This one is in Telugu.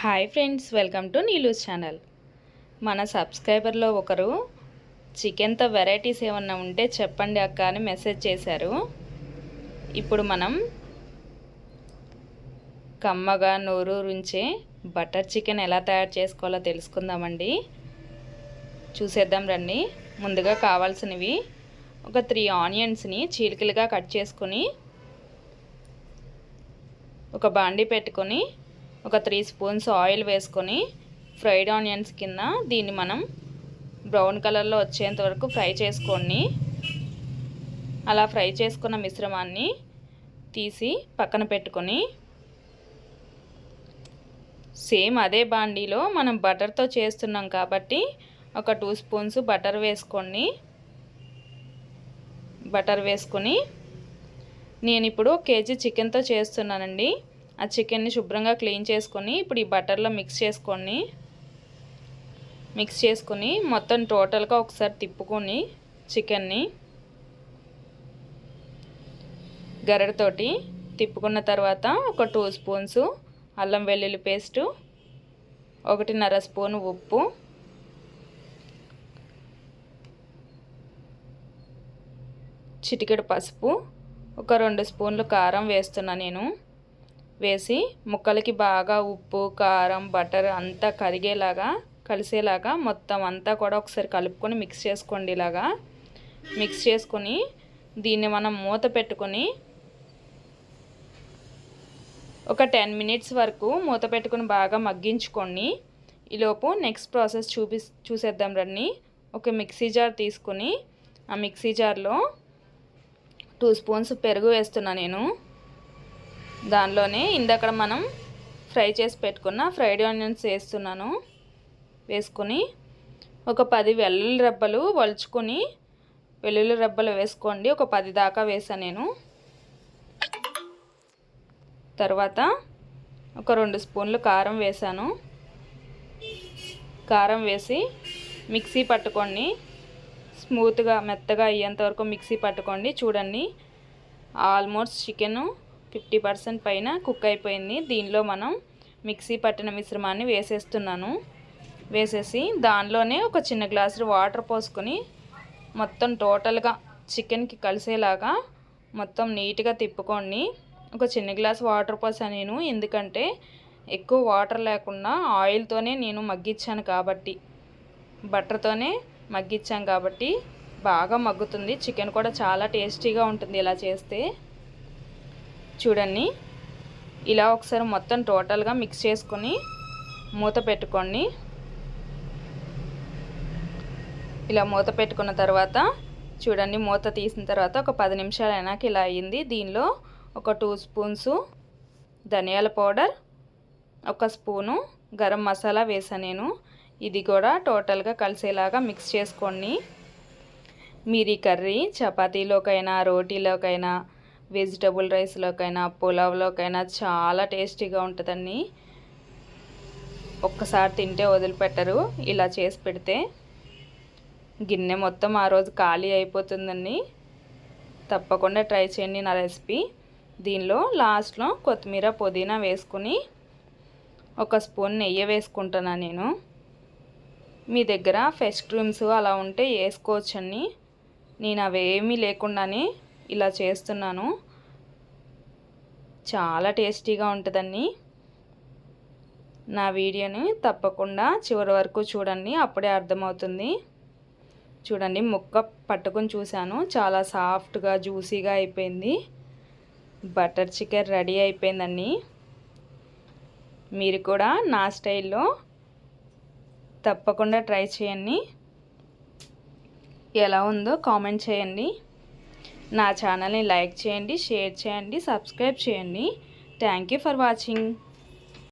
Hi friends welcome to Neelu's channel. మన సబ్స్క్రైబర్లో ఒకరు చికెన్తో వెరైటీస్ ఏమన్నా ఉంటే చెప్పండి అక్క అని మెసేజ్ చేశారు. ఇప్పుడు మనం కమ్మగా నోరూరుంచే బటర్ చికెన్ ఎలా తయారు చేసుకోవాలో తెలుసుకుందామండి. చూసేద్దాం రండి. ముందుగా కావాల్సినవి ఒక త్రీ ఆనియన్స్ని చీలికలుగా కట్ చేసుకొని ఒక బాండి పెట్టుకొని ఒక త్రీ స్పూన్స్ ఆయిల్ వేసుకొని ఫ్రైడ్ ఆనియన్స్ కింద దీన్ని మనం బ్రౌన్ కలర్లో వచ్చేంత వరకు ఫ్రై చేసుకోండి. అలా ఫ్రై చేసుకున్న మిశ్రమాన్ని తీసి పక్కన పెట్టుకొని సేమ్ అదే బాండీలో మనం బటర్తో చేస్తున్నాం కాబట్టి ఒక టూ స్పూన్స్ బటర్ వేసుకోండి. బటర్ వేసుకొని నేను ఇప్పుడు కేజీ చికెన్తో చేస్తున్నానండి. ఆ చికెన్ని శుభ్రంగా క్లీన్ చేసుకొని ఇప్పుడు ఈ బటర్లో మిక్స్ చేసుకొని మిక్స్ చేసుకొని మొత్తం టోటల్గా ఒకసారి తిప్పుకొని చికెన్ని గరడతోటి తిప్పుకున్న తర్వాత ఒక టూ స్పూన్స్ అల్లం వెల్లుల్లి పేస్టు ఒకటిన్నర స్పూన్ ఉప్పు చిటికెడు పసుపు ఒక రెండు స్పూన్లు కారం వేస్తున్నా నేను. వేసి ముక్కలకి బాగా ఉప్పు కారం బటర్ అంతా కరిగేలాగా కలిసేలాగా మొత్తం అంతా కూడా ఒకసారి కలుపుకొని మిక్స్ చేసుకోండి ఇలాగా. మిక్స్ చేసుకొని దీన్ని మనం మూత పెట్టుకొని ఒక టెన్ మినిట్స్ వరకు మూత పెట్టుకొని బాగా మగ్గించుకోండి. ఈలోపు నెక్స్ట్ ప్రాసెస్ చూపి చూసేద్దాం రండి. ఒక మిక్సీ జార్ తీసుకొని ఆ మిక్సీ జార్లో టూ స్పూన్స్ పెరుగు వేస్తున్నా నేను. దానిలోనే ఇందాక మనం ఫ్రై చేసి పెట్టుకున్న ఫ్రైడ్ ఆనియన్స్ వేస్తున్నాను. వేసుకొని ఒక పది వెల్లుల్లి రెబ్బలు వలుచుకొని వెల్లుల్లి రెబ్బలు వేసుకోండి. ఒక పది దాకా వేసాను నేను. తర్వాత ఒక రెండు స్పూన్లు కారం వేసాను. కారం వేసి మిక్సీ పట్టుకోండి. స్మూత్గా మెత్తగా అయ్యేంత వరకు మిక్సీ పట్టుకోండి. చూడండి. ఆల్మోస్ట్ చికెను ఫిఫ్టీ పర్సెంట్ పైన కుక్ అయిపోయింది. దీనిలో మనం మిక్సీ పట్టిన మిశ్రమాన్ని వేసేస్తున్నాను. వేసేసి దానిలోనే ఒక చిన్న గ్లాసు వాటర్ పోసుకొని మొత్తం టోటల్గా చికెన్కి కలిసేలాగా మొత్తం నీట్గా తిప్పుకోండి. ఒక చిన్న గ్లాస్ వాటర్ పోసాను నేను. ఎందుకంటే ఎక్కువ వాటర్ లేకుండా ఆయిల్తోనే నేను మగ్గించాను కాబట్టి బటర్తోనే మగ్గిచ్చాను కాబట్టి బాగా మగ్గుతుంది. చికెన్ కూడా చాలా టేస్టీగా ఉంటుంది ఇలా చేస్తే. చూడండి. ఇలా ఒకసారి మొత్తం టోటల్గా మిక్స్ చేసుకొని మూత పెట్టుకోండి. ఇలా మూత పెట్టుకున్న తర్వాత చూడండి మూత తీసిన తర్వాత ఒక పది నిమిషాలు అయినాక ఇలా అయ్యింది. దీనిలో ఒక టూ స్పూన్స్ ధనియాల పౌడర్ ఒక స్పూను గరం మసాలా వేసాను నేను. ఇది కూడా టోటల్గా కలిసేలాగా మిక్స్ చేసుకోండి. మీరు ఈ కర్రీ చపాతీలోకైనా రోటీలోకైనా వెజిటబుల్ రైస్లోకైనా పులావ్లోకైనా చాలా టేస్టీగా ఉంటుందండి. ఒక్కసారి తింటే వదిలిపెట్టరు. ఇలా చేసి పెడితే గిన్నె మొత్తం ఆ రోజు ఖాళీ అయిపోతుందండి. తప్పకుండా ట్రై చేయండి నా రెసిపీ. దీనిలో లాస్ట్లో కొత్తిమీర పుదీనా వేసుకుని ఒక స్పూన్ నెయ్యి వేసుకుంటున్నా నేను. మీ దగ్గర ఫెష్ క్రీమ్స్ అలా ఉంటే వేసుకోవచ్చండి. నేను అవేమీ లేకుండానే ఇలా చేస్తున్నాను. చాలా టేస్టీగా ఉంటుందండి. నా వీడియోని తప్పకుండా చివరి వరకు చూడండి అప్పుడే అర్థమవుతుంది. చూడండి ముక్క పట్టుకొని చూశాను. చాలా సాఫ్ట్గా జ్యూసీగా అయిపోయింది. బటర్ చికెన్ రెడీ అయిపోయిందండి. మీరు కూడా నా స్టైల్లో తప్పకుండా ట్రై చేయండి. ఎలా ఉందో కామెంట్ చేయండి. నా ఛానల్ని లైక్ చేయండి షేర్ చేయండి సబ్స్క్రైబ్ చేయండి. Thank you for watching